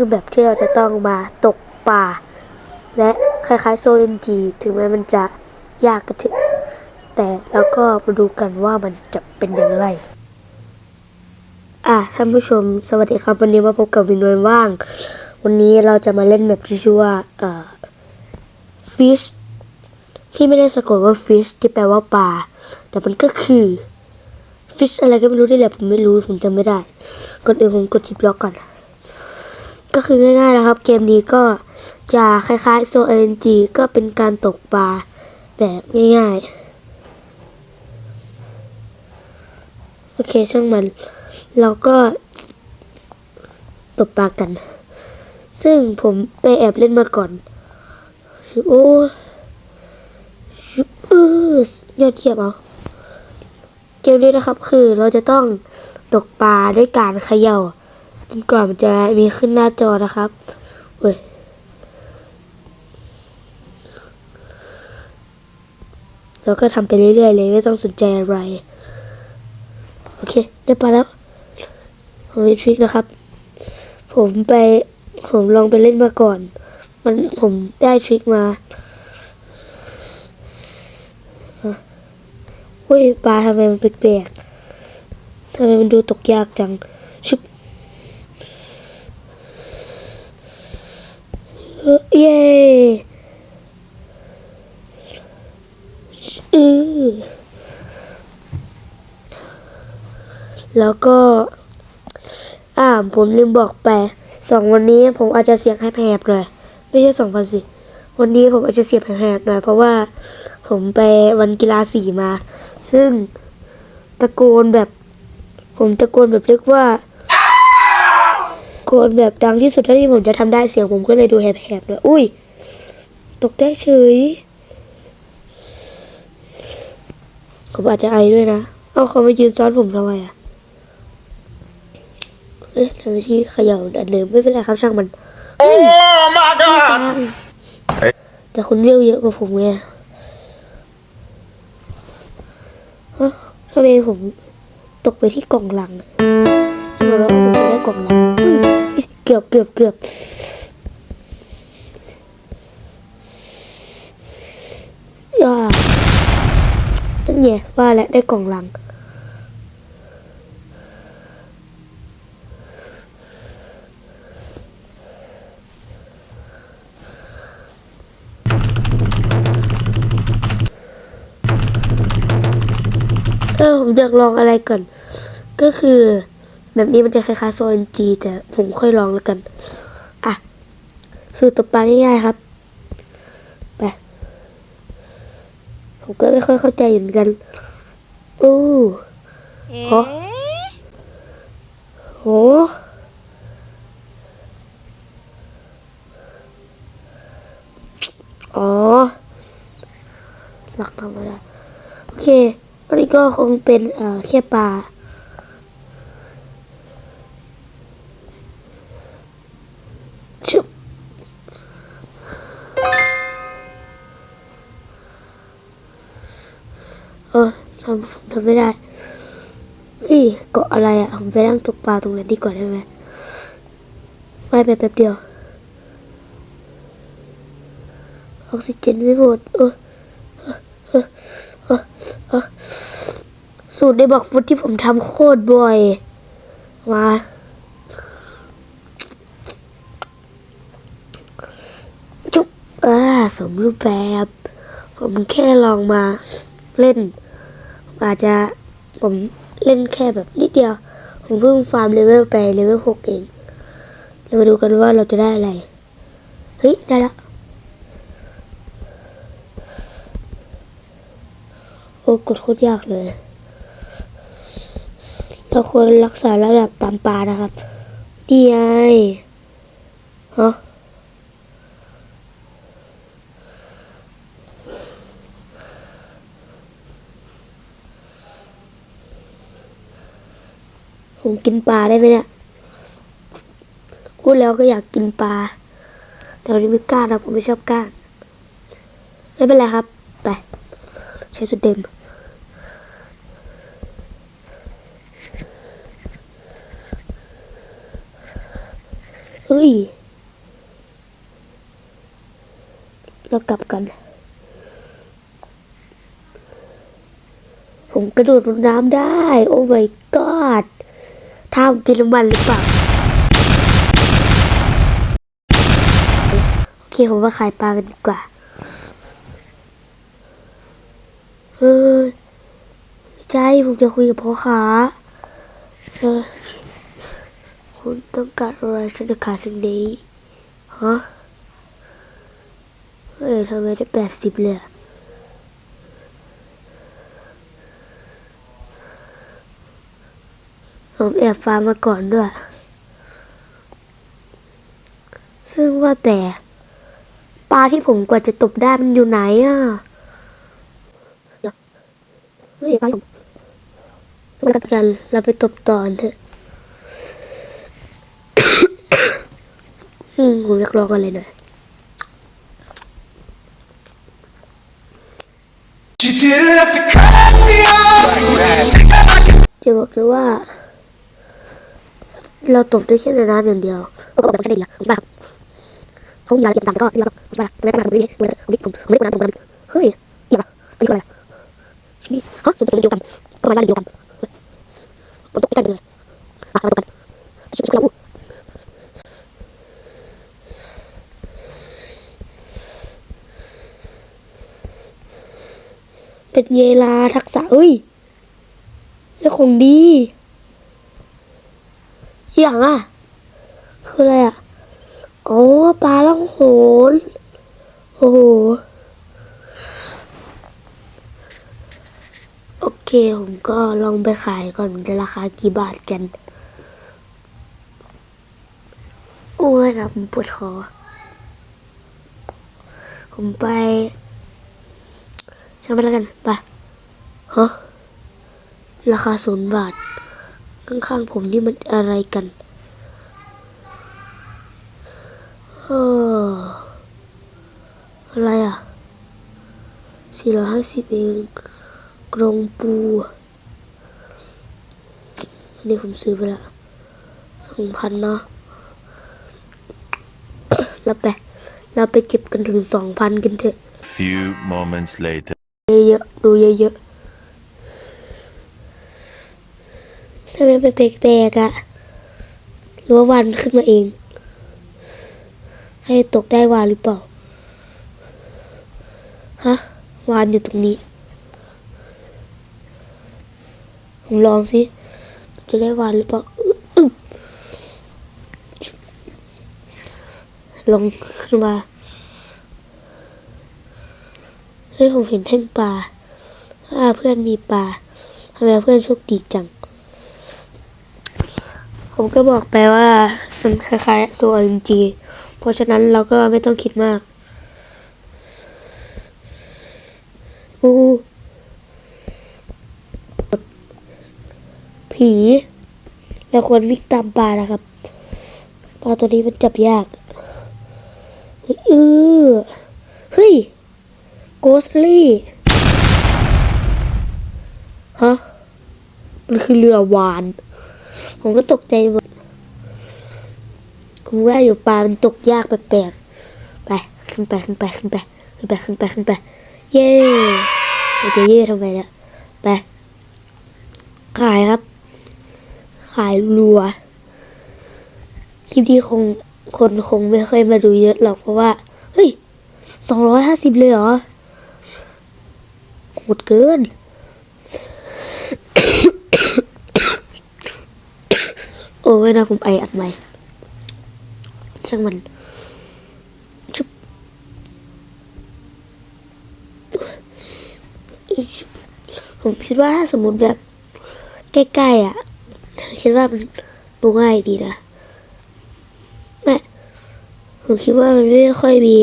คือแบบที่เราจะต้องมาตกปลาและคล้ายๆโซนจีถึงแม้มันจะยากก็เถอะแต่แล้วก็มาดูกันว่ามันจะเป็นอย่างไร อะท่านผู้ชม สวัสดีครับ วันนี้มาพบกับวินวันว่าง วันนี้เราจะมาเล่นแบบที่ชื่อว่าเอ่อ fish ที่ไม่ได้สะกดว่า fish ที่แปลว่าปลาแต่มันก็คือ fish อะไรก็ไม่รู้ที่แหละผมไม่รู้ผมจำไม่ได้ก่อนอื่นผมกดทิปล็อกก่อน ก็คือง่ายๆนะครับ เกมนี้ก็จะคล้ายๆ So LNG ก็เป็นการตกปลาแบบง่ายๆ โอเคช่างมัน เราก็ตกปลากัน ซึ่งผมไปแอบเล่นมาก่อนโอ้ยอดเยี่ยมเอาเกมนี้นะครับคือเราจะต้องตกปลาด้วยการเขย่า กว่ามันจะมีขึ้นหน้าจอนะครับเว้ยเราก็ทำไปเรื่อยๆเลยไม่ต้องสนใจอะไร โอเค ได้ปลาแล้วผมมีทริคนะครับ ผมไปผมลองไปเล่นมาก่อน มันผมได้ทริคมาเฮ้ยปลาทำไมมันแปลกๆทำไมมันดูตกยากจัง ชุบ เอ่อเย้แล้วก็ อ่า ผมลืมบอกไปสองวันนี้ผมอาจจะเสียงแหบๆหน่อย ไม่ใช่สองพันสิ วันนี้ผมอาจจะเสียงแหบๆหน่อย เพราะว่าผมไปวันกีฬาสีมา ซึ่งตะโกนแบบ ผมตะโกนแบบเรียกว่า กนแบบดังที่สุดเท่าที่ผมจะทำได้เสียงผมก็เลยดูแหบๆหน่อยอุ้ย ตกได้เฉยผมอาจจะไอด้วยนะ เอาเขามายืนซ้อนผมทำไมอะ เอ๊ะทำไมที่เขย่าดันเดิมไม่เป็นไรครับช่างมัน Oh my god! แต่คุณเรียวเยอะกว่าผมไงฮะทำไมผมตกไปที่กล่องหลังอะ จะบอกว่าผมไปได้กล่องหลังเกือบเกือบเกือบย่านั่นไงว่าแล้วได้กล่องหลังเออผมอยากลองอะไรก่อน ก็คือ แบบนี้มันจะคล้ายๆโซนจีแต่ผมค่อยลองแล้วกัน อะ สูตรตบปลาง่ายๆครับ ไป ผมก็ไม่ค่อยเข้าใจอยู่เหมือนกัน อู้โหโหอ๋อ หลักธรรมดาโอเควันนี้ก็คงเป็น เอ่อ แค่ปลา ผมทำไม่ได้เฮ้ยเกาะอะไรอะผมไปนั่งตกปลาตรงนั้นดีกว่าได้ไหมว่ไปแป๊บเดียว ออกซิเจนไม่หมดเออเออเออเออเออสูตรในบอกฟุตที่ผมทำโคตรบ่อยมาจุ๊บอ่าสมรูปแบบ ผมแค่ลองมาเล่น อาจจะผมเล่นแค่แบบนิดเดียว ผมเพิ่งฟาร์มเลเวลไปเลเวลหกเองเรามาดูกันว่าเราจะได้อะไร เฮ้ย ได้แล้วโอ้กดโคตรยากเลย เราควรรักษาระดับตามปลานะครับนี่ไงฮะ ผมกินปลาได้ไหมเนี่ยพูดแล้วก็อยากกินปลา แต่วันนี้ไม่กล้านะผมไม่ชอบกล้าไม่เป็นไรครับ ไปใช้สุดเดิมเฮ้ย เรากลับกัน ผมกระโดดลงน้ำได้ โอ้ my god าผมเป็นน้ำมันหรือเปล่า โอเคผมว่าขายปลากันดีกว่าเออไม่ใช่ผมจะคุยกับพ่อค้าเออคุณต้องการอะไรฉันจะขายสิ่งนี้ฮะเฮ้ยทำไมได้แปดสิบเลยอะผม แอบฟาร์มมาก่อนด้วย ซึ่งว่าแต่ ปลาที่ผมกว่าจะตบได้มันอยู่ไหนอะเดี๋ยวเฮ้ยปลาที่ผมมากันเราไปตบตอนเถอะอืมผมอยากลองอะไรหน่อย You didn't have to cut me off. จะบอกเลยว่า เราตบได้แค่ในน้ำอย่างเดียวก็บอกแค่นี้แหละบ้าเขามีรายละเอียดต่างๆก็ที่เราบ้าไม่ได้มาสมมติผมผมผมผมไม่ได้น้ำผมน้ำเฮ้ยอย่างอันนี้ก็อะไรนี่ฮะสมมติเดียวกันก็มาด้านเดียวกันผมตกใกล้กันเลยอะมาตกกันชิบชิบชิบเป็นเยลาทักษะเอ้ยเจ้าของดี อย่างอะ คืออะไรอะอ๋อปลาล่องโหนโอ้โหโอเค ผมก็ลองไปขายก่อนมันจะราคากี่บาทกัน โอ้ยนะผมปวดคอผมไปช่างไปแล้วกัน ไปฮะราคาศูนย์บาท ข้างๆผมนี่มันอะไรกันเอออะไรอะสี่ร้อยห้าสิบเองกรงปูอันนี้ผมซื้อไปละสองพันเนาะเราไปเราไปเก็บกันถึงสองพันกันเถอะ Few moments later. เยอะๆดูเยอะๆ ทำไมเป็นแปลกๆอะหรือว่าวันขึ้นมาเอง ใครตกได้วานหรือเปล่า ฮะ วานอยู่ตรงนี้ ผมลองสิ จะได้วานหรือเปล่าอึ๊บอึ๊บลงขึ้นมา เฮ้ยผมเห็นแท่งปลา อ่าเพื่อนมีปลาทำไมเพื่อนโชคดีจัง ผมก็บอกไปว่ามันคล้ายๆโซอ RNG เพราะฉะนั้นเราก็ไม่ต้องคิดมากอูผีเราควรวิ่งตามปลานะครับปลาตัวนี้มันจับยากเออเฮ้ยโกสลี่ฮะ มันคือเรือวาน ผมก็ตกใจหมดผมว่าอยู่ปลามันตกยากแปลกๆไปขึ้นไปขึ้นไปขึ้นไปขึ้นไปขึ้นไปขึ้นไปเย้เราจะเย่ทำไมเนี่ยไปขายครับ ขายรัวคลิปนี้คงคนคงไม่ค่อยมาดูเยอะหรอกเพราะว่า เฮ้ยสองร้อยห้าสิบเลยเหรอโหดเกิน โอ้ยนะผมไออัดใหม่ช่างมันชุบผมคิดว่าถ้าสมมติแบบ ใกล้ๆอะคิดว่ามันดูง่ายดีนะแม่ผมคิดว่ามันไม่ค่อยมี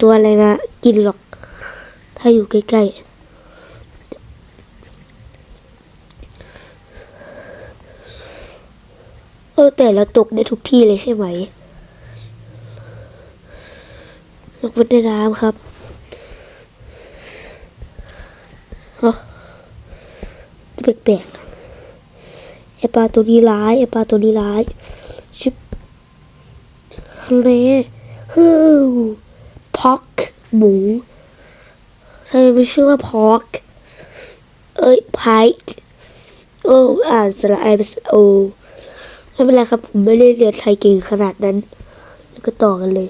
ตัวอะไรมากินหรอก ถ้าอยู่ใกล้ๆ อแต่เราตกได้ทุกที่เลยใช่ไหมยกเว้นในน้ำครับฮะแปลกๆไอปลาตัวนี้ร้ายไอปลาตัวนี้ร้าย ชิบทะเลฮู้พอกหมูทำไมไม่ชื่อว่าพอกเอ้ยพายโอ้อ่านสระไอเป็นโอ ไม่เป็นไรครับ ผมไม่ได้เรียนไทยเก่งขนาดนั้น แล้วก็ต่อกันเลย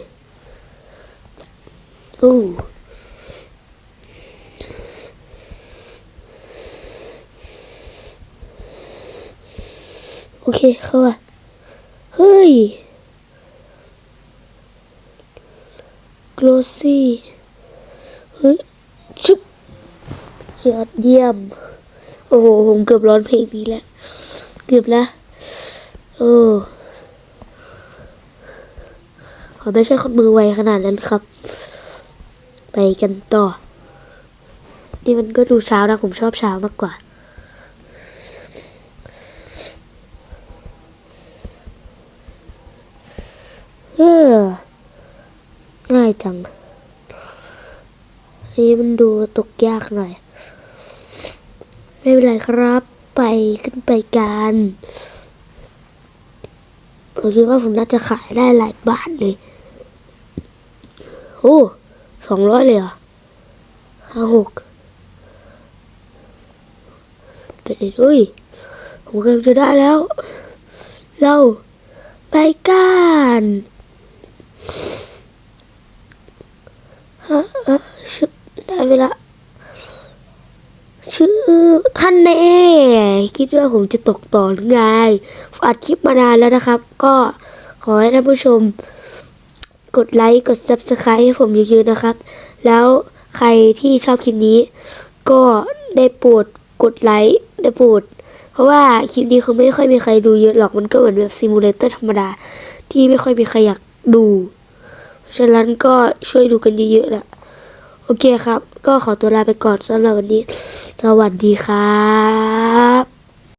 โอ้โอเคเข้ามาเฮ้ยโกลซี่เฮ้ยชุบยอดเยี่ยม โอ้โห ผมเกือบร้อนเพลงนี้แล้ว เกือบแล้ว โอ้ผมไม่ใช่คนมือไวขนาดนั้นครับ ไปกันต่อ นี่มันก็ดูเช้านะ ผมชอบเช้ามากกว่า เออ ง่ายจังอันนี้มันดูตกยากหน่อย ไม่เป็นไรครับ ไปขึ้นไปกัน ผมคิดว่าผมน่าจะขายได้หลายบาทเลย โอ้สองร้อยเลยเหรอห้าหกเด็ดๆอุ้ยผมกำลังจะได้แล้ว เราไปกันฮะฮะชุบได้เวลา ชื่อฮันเน่คิดว่าผมจะตกต่อหรือไงอัดคลิปมานานแล้วนะครับ ก็ขอให้ท่านผู้ชม กดไลค์กด subscribe ให้ผมเยอะๆนะครับ แล้วใครที่ชอบคลิปนี้ ก็ได้โปรดกดไลค์ได้โปรดเพราะว่าคลิปนี้คงไม่ค่อยมีใครดูเยอะหรอกมันก็เหมือนแบบซิมูเลเตอร์ธรรมดา ที่ไม่ค่อยมีใครอยากดูเพราะฉะนั้นก็ช่วยดูกันเยอะๆแหละโอเคครับ ก็ขอตัวลาไปก่อนสำหรับวันนี้ สวัสดีครับ